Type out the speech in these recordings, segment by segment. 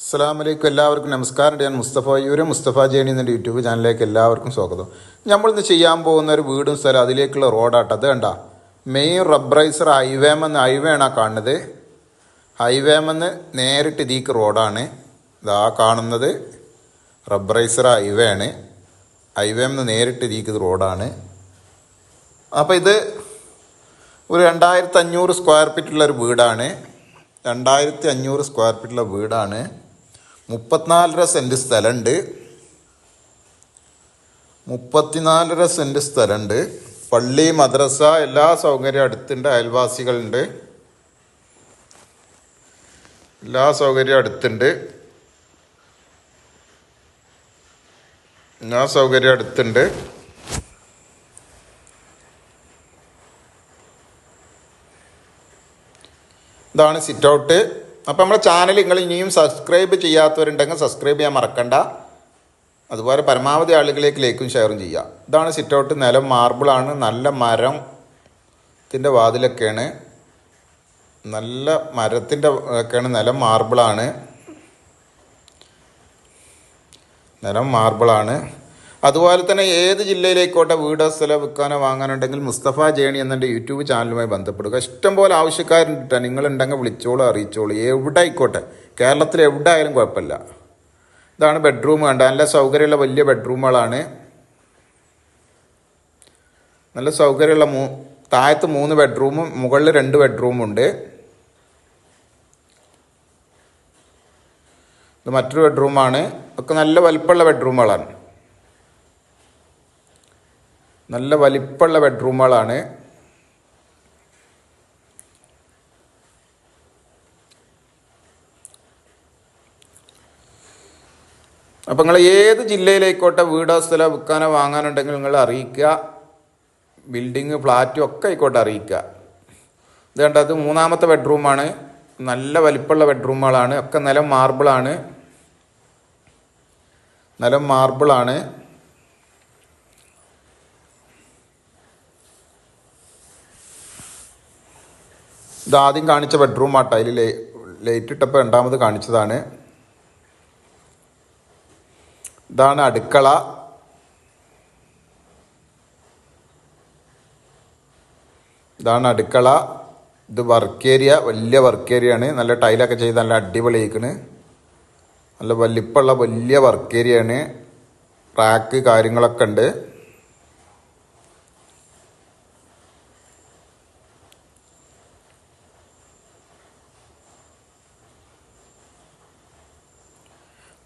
അസ്സാമലൈക്കും എല്ലാവർക്കും നമസ്കാരം. ഞാൻ മുസ്തഫ യൂര് മുസ്തഫ ജേണി എന്ന യൂട്യൂബ് ചാനലിലേക്ക് എല്ലാവർക്കും സ്വാഗതം. നമ്മളിന്ന് ചെയ്യാൻ പോകുന്ന ഒരു വീടും സ്ഥലം അതിലേക്കുള്ള റോഡാട്ടോ അത് കണ്ട? മെയിൻ റബ്ബറൈസർ ഹൈവേം ഹൈവേണാ ആ കാണുന്നത്. ഹൈവേം എന്ന് നേരിട്ട് ഇതിക്ക് റോഡാണ്. ഇതാ കാണുന്നത്. റബ്ബറൈസർ ഹൈവേ ആണ്. ഹൈവേം എന്ന് നേരിട്ട് ഇതിക്ക് റോഡാണ്. അപ്പോൾ ഇത് ഒരു രണ്ടായിരത്തി അഞ്ഞൂറ് സ്ക്വയർ ഫീറ്റുള്ള ഒരു വീടാണ്. രണ്ടായിരത്തി അഞ്ഞൂറ് സ്ക്വയർ ഫീറ്റുള്ള വീടാണ്. മുപ്പത്തിനാലര സെന്റ് സ്ഥലമുണ്ട് മുപ്പത്തിനാലര സെന്റ് സ്ഥലമുണ്ട് പള്ളി മദ്രസ എല്ലാ സൗകര്യവും അടുത്തുണ്ട് അയൽവാസികളുണ്ട്. എല്ലാ സൗകര്യവും അടുത്തുണ്ട്. എല്ലാ സൗകര്യം അടുത്തുണ്ട്. ഇതാണ് സിറ്റ് ഔട്ട് അപ്പോൾ നമ്മുടെ ചാനൽ നിങ്ങൾ ഇനിയും സബ്സ്ക്രൈബ് ചെയ്യാത്തവരുണ്ടെങ്കിൽ സബ്സ്ക്രൈബ് ചെയ്യാൻ മറക്കണ്ട. അതുപോലെ പരമാവധി ആളുകളിലേക്ക് ലൈക്കും ഷെയറും ചെയ്യുക. ഇതാണ് സിറ്റ് ഔട്ട് നിലം മാർബിളാണ് നല്ല മരം ത്തിന്റെ വാതിലൊക്കെയാണ്. നല്ല മരത്തിന്റെ ഒക്കെയാണ് നിലം മാർബിളാണ് നിലം മാർബിളാണ് അതുപോലെ തന്നെ ഏത് ജില്ലയിലേക്കോട്ടെ വീടോ സ്ഥലം വിൽക്കാനോ വാങ്ങാനുണ്ടെങ്കിൽ മുസ്തഫ ജേണി എന്നെ യൂട്യൂബ് ചാനലുമായി ബന്ധപ്പെടുക. ഇഷ്ടംപോലെ ആവശ്യക്കാരുണ്ട് നിങ്ങളുണ്ടെങ്കിൽ വിളിച്ചോളൂ അറിയിച്ചോളൂ. എവിടെ ആയിക്കോട്ടെ കേരളത്തിൽ എവിടെ ആയാലും കുഴപ്പമില്ല. ഇതാണ് ബെഡ്റൂം കണ്ട? നല്ല സൗകര്യമുള്ള വലിയ ബെഡ്റൂമുകളാണ് നല്ല സൗകര്യമുള്ള മൂ താഴത്ത് മൂന്ന് ബെഡ്റൂമും മുകളിൽ രണ്ട് ബെഡ്റൂമും ഉണ്ട്. ഇത് മറ്റൊരു ബെഡ്റൂമാണ് ഒക്കെ നല്ല വലിപ്പമുള്ള ബെഡ്റൂമുകളാണ് നല്ല വലിപ്പമുള്ള ബെഡ്റൂമുകളാണ്. അപ്പം നിങ്ങൾ ഏത് ജില്ലയിലേക്കോട്ടെ വീടോ സ്ഥലമോ വിൽക്കാനോ വാങ്ങാനുണ്ടെങ്കിൽ നിങ്ങൾ അറിയിക്കുക. ബിൽഡിങ് ഫ്ലാറ്റും ഒക്കെ ആയിക്കോട്ടെ അറിയിക്കുക. ഇത് കണ്ടത് മൂന്നാമത്തെ ബെഡ്റൂമാണ്. നല്ല വലിപ്പമുള്ള ബെഡ്റൂമുകളാണ്. ഒക്കെ നിലം മാർബിളാണ് നിലം മാർബിളാണ് ഇത് ആദ്യം കാണിച്ച ബെഡ്റൂം ആട്ടോ അതിൽ ലൈറ്റ് ഇട്ടപ്പോൾ രണ്ടാമത് കാണിച്ചതാണ്. ഇതാണ് അടുക്കള. ഇതാണ് അടുക്കള. ഇത് വർക്ക് ഏരിയ വലിയ വർക്ക് ഏരിയ ആണ്. നല്ല ടൈലൊക്കെ ചെയ്ത് നല്ല അടിപൊളിയായിക്കണ്. നല്ല വലിപ്പമുള്ള വലിയ വർക്ക് ഏരിയ ആണ്. റാക്ക് കാര്യങ്ങളൊക്കെ ഉണ്ട്.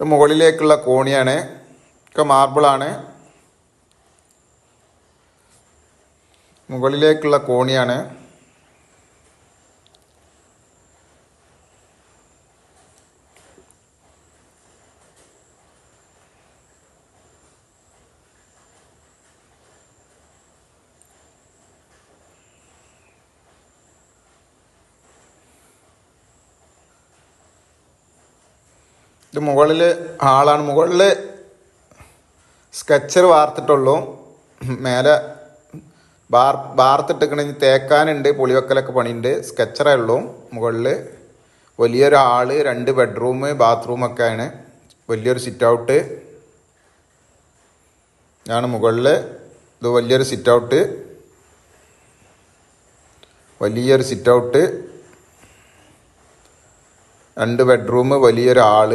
ഇത് മുകളിലേക്കുള്ള കോണിയാണ്. ഒക്കെ മാർബിളാണ് മുകളിലേക്കുള്ള കോണിയാണ്. ഇത് മുകളിൽ ഹാളാണ്. മുകളിൽ സ്കെച്ചർ വാർത്തിട്ടുള്ളൂ. മേലെ ബാർ വാർത്തിട്ടിക്കണെങ്കിൽ തേക്കാനുണ്ട്. പൊളിവെക്കലൊക്കെ പണിയുണ്ട്. സ്കെച്ചറേ ഉള്ളൂ മുകളിൽ വലിയൊരു ഹാൾ രണ്ട് ബെഡ്റൂം ബാത്റൂമൊക്കെ ആണ്. വലിയൊരു സിറ്റ് ഔട്ട് ആണ് മുകളിൽ ഇത് വലിയൊരു സിറ്റ് ഔട്ട് വലിയൊരു സിറ്റ് ഔട്ട് രണ്ട് ബെഡ്റൂം വലിയൊരു ഹാൾ.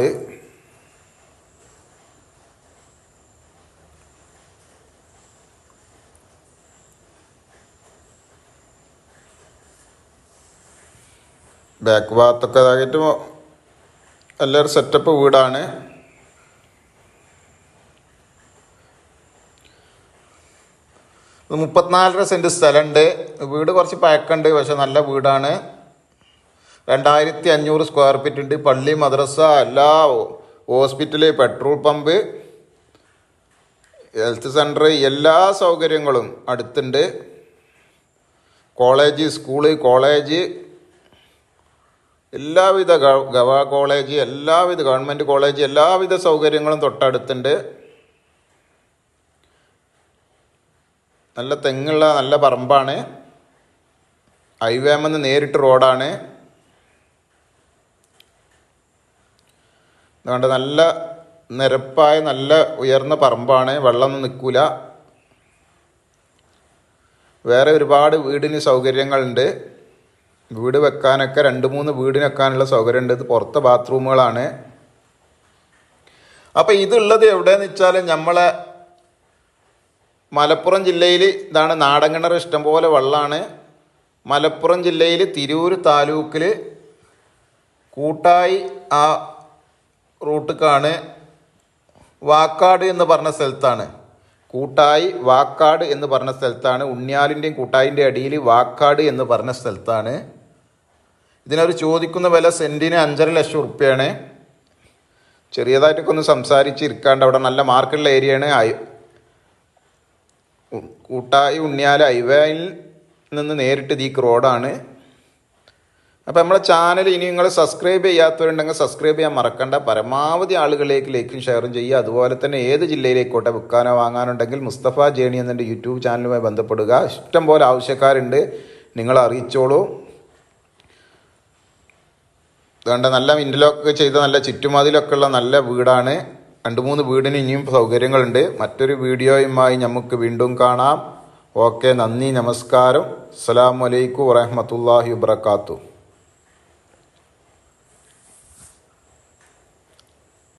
ബാക്ക് ഭാഗത്തൊക്കെ ഇതായിട്ട് എല്ലാവരും സെറ്റപ്പ് വീടാണ്. മുപ്പത്തിനാലര സെന്റ് സ്ഥലമുണ്ട് വീട് കുറച്ച് പഴക്കമുണ്ട് പക്ഷെ നല്ല വീടാണ്. രണ്ടായിരത്തി അഞ്ഞൂറ് സ്ക്വയർ ഫീറ്റ് ഉണ്ട്. പള്ളി മദ്രസ എല്ലാ hospital petrol pump health centre എല്ലാ സൗകര്യങ്ങളും അടുത്തുണ്ട്. കോളേജ് സ്കൂൾ കോളേജ് എല്ലാവിധ ഗവ കോളേജ് എല്ലാവിധ ഗവൺമെന്റ് കോളേജ് എല്ലാവിധ സൗകര്യങ്ങളും തൊട്ടടുത്തുണ്ട്. നല്ല തെങ്ങുള്ള നല്ല പറമ്പാണ്. ഹൈവേമെന്ന് നേരിട്ട് റോഡാണ്. അതുകൊണ്ട് നല്ല നിരപ്പായ നല്ല ഉയർന്ന പറമ്പാണ്. വെള്ളമൊന്നും നിൽക്കൂല. വേറെ ഒരുപാട് വീടിന് സൗകര്യങ്ങളുണ്ട്. വീട് വെക്കാനൊക്കെ രണ്ട് മൂന്ന് വീടിന് വെക്കാനുള്ള സൗകര്യമുണ്ട്. ഇത് പുറത്തെ ബാത്റൂമുകളാണ്. അപ്പം ഇതുള്ളത് എവിടെയെന്ന് വെച്ചാൽ നമ്മളെ മലപ്പുറം ജില്ലയിൽ ഇതാണ് നാടൻ കിണർ ഇഷ്ടംപോലെ വെള്ളമാണ് മലപ്പുറം ജില്ലയിൽ തിരൂർ താലൂക്കിൽ കൂട്ടായി ആ റൂട്ടിക്കാണ് വാക്കാട് എന്ന് പറഞ്ഞ സ്ഥലത്താണ്. കൂട്ടായി വാക്കാട് എന്ന് പറഞ്ഞ സ്ഥലത്താണ്. ഉണ്ണിയാലിന്റെയും കൂട്ടായിന്റെ അടിയിൽ വാക്കാട് എന്ന് പറഞ്ഞ സ്ഥലത്താണ്. ഇതിനൊരു ചോദിക്കുന്ന വില സെന്റിന് അഞ്ചര ലക്ഷം ഉറുപ്പ്യാണ്. ചെറിയതായിട്ടൊക്കെ ഒന്ന് സംസാരിച്ചിരിക്കാണ്ട് അവിടെ നല്ല മാർക്കുള്ള ഏരിയയാണ്. ഐ- കൂട്ടായി ഉണ്ണിയാൽ ഹൈവേയിൽ നിന്ന് നേരിട്ട് ദീക്ക് റോഡാണ്. അപ്പോൾ നമ്മളെ ചാനൽ ഇനി നിങ്ങൾ സബ്സ്ക്രൈബ് ചെയ്യാത്തവരുണ്ടെങ്കിൽ സബ്സ്ക്രൈബ് ചെയ്യാൻ മറക്കണ്ട. പരമാവധി ആളുകളിലേക്ക് ലൈക്കും ഷെയറും ചെയ്യുക. അതുപോലെ തന്നെ ഏത് ജില്ലയിലേക്കോട്ടെ വിൽക്കാനോ വാങ്ങാനുണ്ടെങ്കിൽ മുസ്തഫ ജേണി എന്നെ യൂട്യൂബ് ചാനലുമായി ബന്ധപ്പെടുക. ഇഷ്ടംപോലെ ആവശ്യക്കാരുണ്ട്. നിങ്ങൾ അറിയിച്ചോളൂ. അതുകൊണ്ട് നല്ല ഇന്റർലോക്ക് ചെയ്ത നല്ല ചുറ്റുമതിലൊക്കെ ഉള്ള നല്ല വീടാണ്. രണ്ട് മൂന്ന് വീടിന് ഇനിയും സൗകര്യങ്ങളുണ്ട്. മറ്റൊരു വീഡിയോയുമായി നമുക്ക് വീണ്ടും കാണാം. ഓക്കെ നന്ദി നമസ്കാരം. അസ്സാം വലൈക്കും വറഹമത്തല്ലാഹി വബർക്കാത്തു